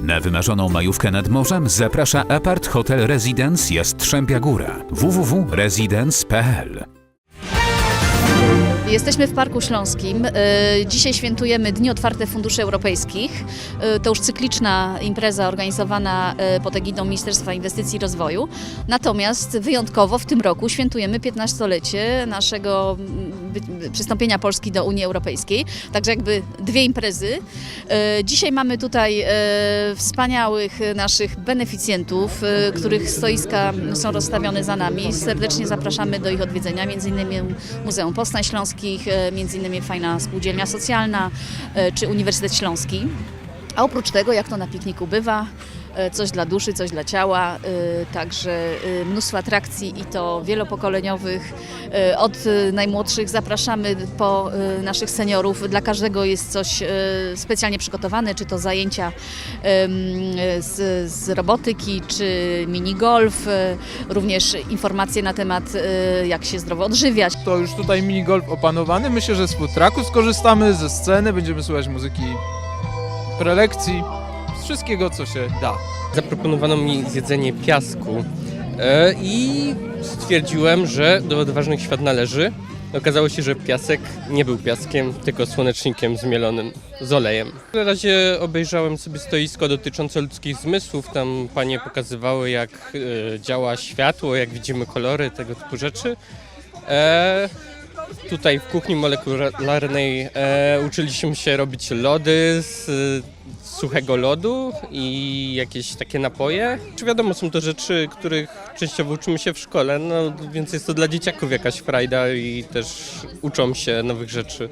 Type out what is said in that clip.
Na wymarzoną majówkę nad morzem zaprasza Apart Hotel Residence Jastrzębia Góra. www.residence.pl Jesteśmy w Parku Śląskim. E, Dzisiaj świętujemy Dni Otwarte Funduszy Europejskich. E, To już cykliczna impreza organizowana e, pod egidą Ministerstwa Inwestycji i Rozwoju. Natomiast wyjątkowo w tym roku świętujemy 15-lecie naszego mm, przystąpienia Polski do Unii Europejskiej. Także jakby dwie imprezy. Dzisiaj mamy tutaj wspaniałych naszych beneficjentów, których stoiska są rozstawione za nami. Serdecznie zapraszamy do ich odwiedzenia, między innymi Muzeum Poznań Śląskich, e, między innymi Fajna Spółdzielnia Socjalna e, czy Uniwersytet Śląski. A oprócz tego, jak to na pikniku bywa, coś dla duszy, coś dla ciała, e, także e, mnóstwo atrakcji i to wielopokoleniowych. E, Od e, najmłodszych zapraszamy po e, naszych seniorów. Dla każdego jest coś e, specjalnie przygotowane, czy to zajęcia z, z robotyki, czy minigolf, e, również informacje na temat e, jak się zdrowo odżywiać. To już tutaj minigolf opanowany. Myślę, że z futraku skorzystamy, ze sceny, będziemy słuchać muzyki, prelekcji, wszystkiego, co się da. Zaproponowano mi zjedzenie piasku e, i stwierdziłem, że do odważnych świat należy. Okazało się, że piasek nie był piaskiem, tylko słonecznikiem zmielonym z olejem. Na razie obejrzałem sobie stoisko dotyczące ludzkich zmysłów. Tam panie pokazywały, jak e, działa światło, jak widzimy kolory, tego typu rzeczy. E, tutaj w kuchni molekularnej e, uczyliśmy się robić lody z e, suchego lodu i jakieś takie napoje. Czy wiadomo, są to rzeczy, których częściowo uczymy się w szkole, no więc jest to dla dzieciaków jakaś frajda i też uczą się nowych rzeczy.